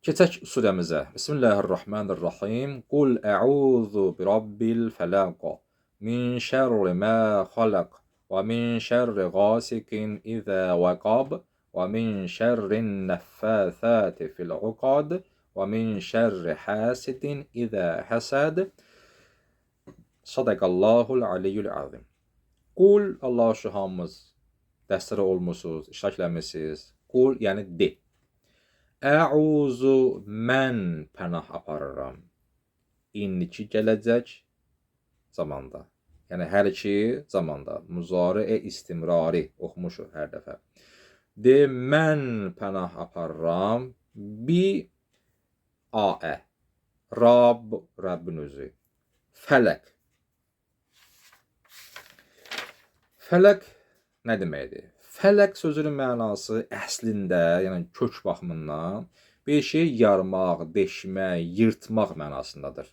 Keçək surəmizə. Bismillahirrahmanirrahim. Qul ə'udhu bi rabbil fələq. Min şərri mə xalaq. Və min şərri qasikin izə vəqab. Və min şərrin nəffəthəti fil uqad. Və min şərri hasidin izə həsəd. Sadaqallahul aliyyul azim. Qul Allah şu hamımız dəstəri olmusunuz, iştirak eləmisiniz. Qul yəni de. Əuzu mən pənah aparıram. İndiki gələcək zamanda. Yəni hər iki zamanda. Muzari istimrari oxumuşuq hər dəfə. De mən pənah aparıram bi aə. Rab, Rəbbin özü. Fələk. Fələk nə deməkdir? Fələk sözünün mənası əslində, yəni kök baxımından bir şey yarmaq, deşmək, yırtmaq mənasındadır.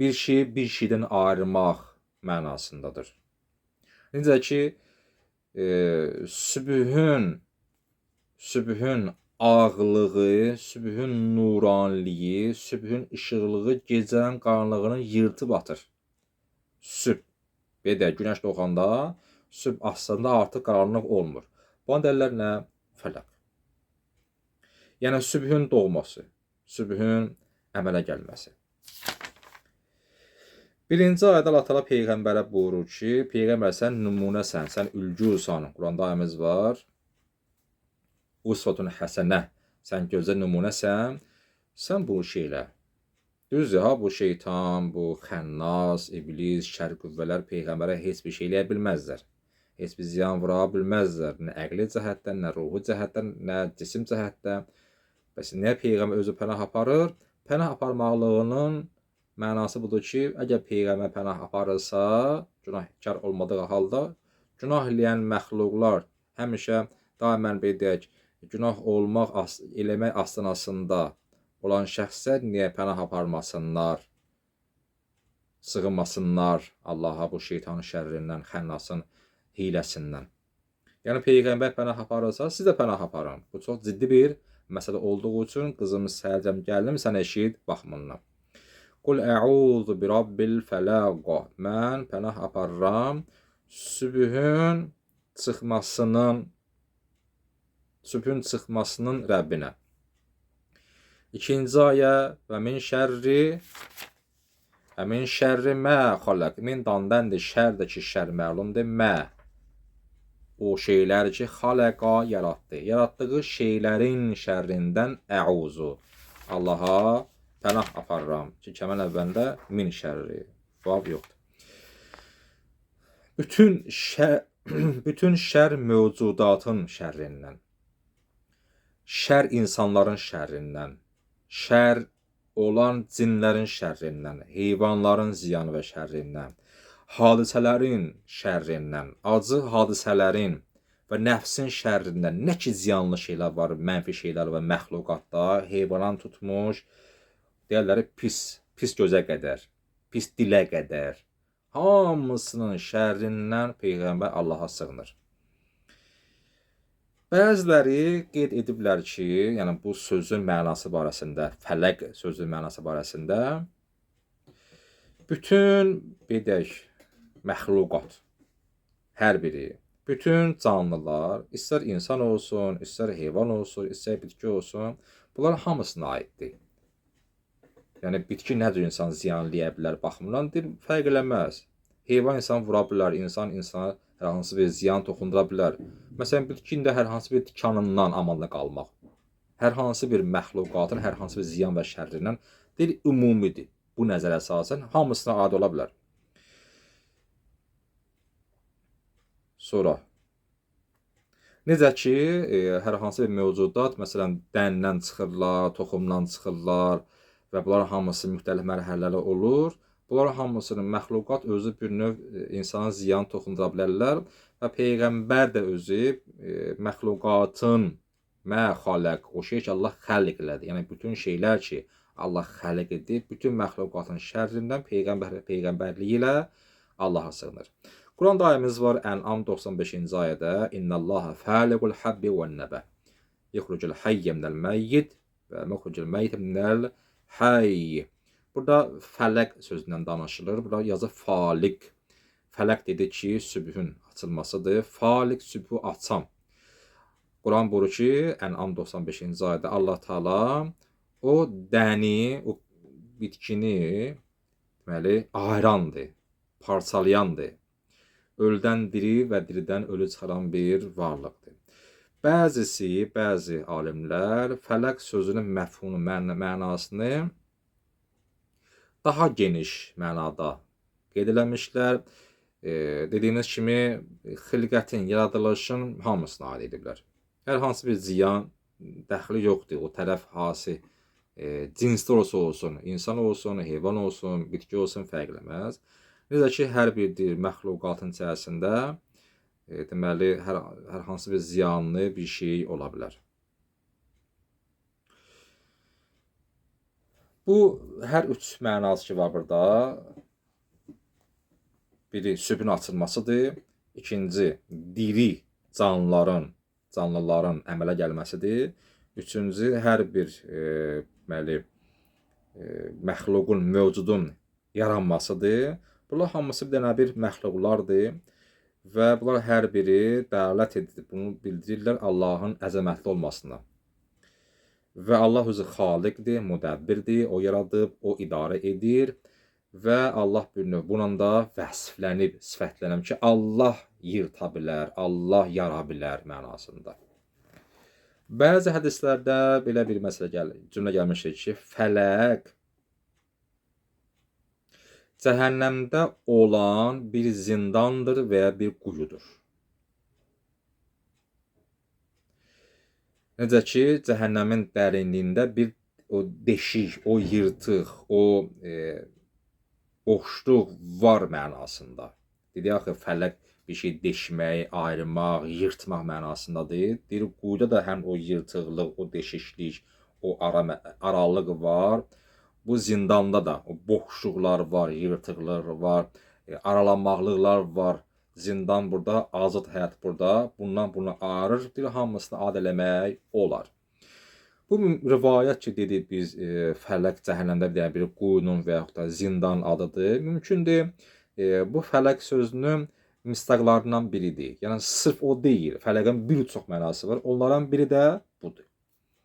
Bir şeyi bir şeydən ayırmaq mənasındadır. Necə ki, e, sübhün sübhün ağlığı, sübhün nuraniliyi, sübhün işıqlığı gecənin qaranlığını yırtıb atır. Sübh. Bir də günəş doğanda sübh aslında artıq qaranlıq olmur. Bu dəlillər nə? Fəlaq. Yəni sübhün doğması, sübhün əmələ gəlməsi. Birinci ayədə Allah Taala peyğəmbərə buyurur ki, peyğəmbər sən nümunəsən, sən ülgüsən. Quranda ayəmiz var. Usvatun həsənə. Sən gözəl nümunəsən. Sən bu şeylə Düzdür ha bu şeytan, bu xənnas, iblis, şər qüvvələr peyğəmbərə heç bir şey eləyə bilməzlər heç bir ziyan vura bilməzlər. Nə əqli cəhətdən, nə ruhu cəhətdən, nə cisim cəhətdən. Bəs nə peyğəmbər özü pənah aparır? Pənah aparmaqlığının mənası budur ki, əgər peyğəmbər pənah aparırsa, günahkar olmadığı halda günah eləyən məxluqlar həmişə daimən belə deyək, günah olmaq eləmək astanasında olan şəxslər niyə pənah aparmasınlar? Sığınmasınlar Allaha bu şeytanın şərrindən, xənnasın hiləsindən. Yəni peyğəmbər pənah aparırsa, siz də pənah aparın. Bu çox ciddi bir məsələ olduğu üçün qızımız səhərcəm gəldim sən eşit baxımından. Qul əuzu bi rabbil fələq. Mən pənah aparıram sübhün çıxmasının sübhün çıxmasının Rəbbinə. İkinci ayə və min şərri və min şərri mə xalaq. Min dandəndir, şər də ki, şər məlumdur, mə o şeylər ki, xaləqa yaratdı. Yaratdığı şeylərin şərrindən əuzu. Allaha pənah aparıram ki, kəmən əvvəlində min şərri. Vav yoxdur. Bütün şər, bütün şər mövcudatın şərrindən, şər insanların şərrindən, şər olan cinlərin şərrindən, heyvanların ziyanı və şərrindən, hadisələrin şərrindən, acı hadisələrin və nəfsin şərrindən nə ki ziyanlı şeylər var, mənfi şeylər və məxluqatda heyvandan tutmuş, deyirlər pis, pis gözə qədər, pis dilə qədər hamısının şərrindən peyğəmbər Allaha sığınır. Bəziləri qeyd ediblər ki, yəni bu sözün mənası barəsində, fələq sözün mənası barəsində bütün bedək məxluqat hər biri bütün canlılar, istər insan olsun, istər heyvan olsun, istər bitki olsun, bunlar hamısına aiddir. Yəni bitki nə cür insan ziyanlaya bilər baxımından deyir, fərq eləməz. Heyvan insan vura bilər, insan insana hər hansı bir ziyan toxundura bilər. Məsələn, bitkinin də hər hansı bir tikanından amanlı qalmaq. Hər hansı bir məxluqatın hər hansı bir ziyan və şərrindən deyir ümumidir. Bu nəzərə əsasən hamısına aid ola bilər. Sonra necə ki, e, hər hansı bir mövcudat, məsələn, dəndən çıxırlar, toxumdan çıxırlar və bunlar hamısı müxtəlif mərhələlərdə olur. Bunlar hamısının məxluqat özü bir növ e, insana ziyan toxundura bilərlər və peyğəmbər də özü e, məxluqatın mə xalaq, o şey ki, Allah xəlq elədi. Yəni bütün şeylər ki, Allah xəlq edib, bütün məxluqatın şərrindən peyğəmbər peyğəmbərliyi ilə Allaha sığınır. Quranda ayəmiz var Ən'am 95-ci ayədə İnnallaha fəliqul habbi ven nəbə. yuxrucul hayy minəl məyyit və muxrucul məyyit minəl hayy. Burada fələk sözündən danışılır. Burada yazı falik. Fələk dedi ki, sübhün açılmasıdır. Falik sübhü açan. Quran buyurur ki, Ən'am 95-ci ayədə Allah Taala o dəni, o bitkini deməli ayırandır, parçalayandır. Ölüdən diri və diridən ölü çıxaran bir varlıqdır. Bəzisi, bəzi alimlər fələk sözünün məfhumunu, mən mənasını daha geniş mənada qeyd eləmişlər. E, dediyimiz kimi xilqətin, yaradılışın hamısına aid ediblər. Hər hansı bir ziyan dəxli yoxdur. O tərəf hansı e, cinsdə olsa olsun, insan olsun, heyvan olsun, bitki olsun fərqləməz. Necə ki, hər bir məxluqatın içərisində e, deməli hər, hər hansı bir ziyanlı bir şey ola bilər. Bu hər üç mənası ki var burada. Biri sübün açılmasıdır. İkinci diri canlıların, canlıların əmələ gəlməsidir. Üçüncü hər bir e, deməli e, məxluqun, mövcudun yaranmasıdır. Bunlar hamısı bir dənə bir məxluqlardır və bunlar hər biri dəlalət edir. Bunu bildirirlər Allahın əzəmətli olmasına. Və Allah özü xaliqdir, müdəbbirdir, o yaradıb, o idarə edir və Allah bir növ bununla da vəsflənib, sifətlənib ki, Allah yırta bilər, Allah yara bilər mənasında. Bəzi hədislərdə belə bir məsələ gəlir, cümlə gəlmişdir ki, fələq cəhənnəmdə olan bir zindandır və ya bir quyudur. Necə ki, cəhənnəmin dərinliyində bir o deşik, o yırtıq, o e, boşluq var mənasında. Dedi axı fələk bir şey deşmək, ayırmaq, yırtmaq mənasında deyil. Deyir quyuda da həm o yırtıqlıq, o deşiklik, o ara aralıq var. Bu zindanda da o boşluqlar var, yırtıqlar var, e, aralanmaqlıqlar var. Zindan burada, azad həyat burada. Bundan buna ayırır. Bir hamısını ad eləmək olar. Bu rivayət ki, dedik biz e, fələk cəhənnəmdə bir bir quyunun və yaxud da zindan adıdır. Mümkündür. E, bu fələk sözünün mistaqlarından biridir. Yəni sırf o deyil. Fələqin bir çox mənası var. Onlardan biri də budur.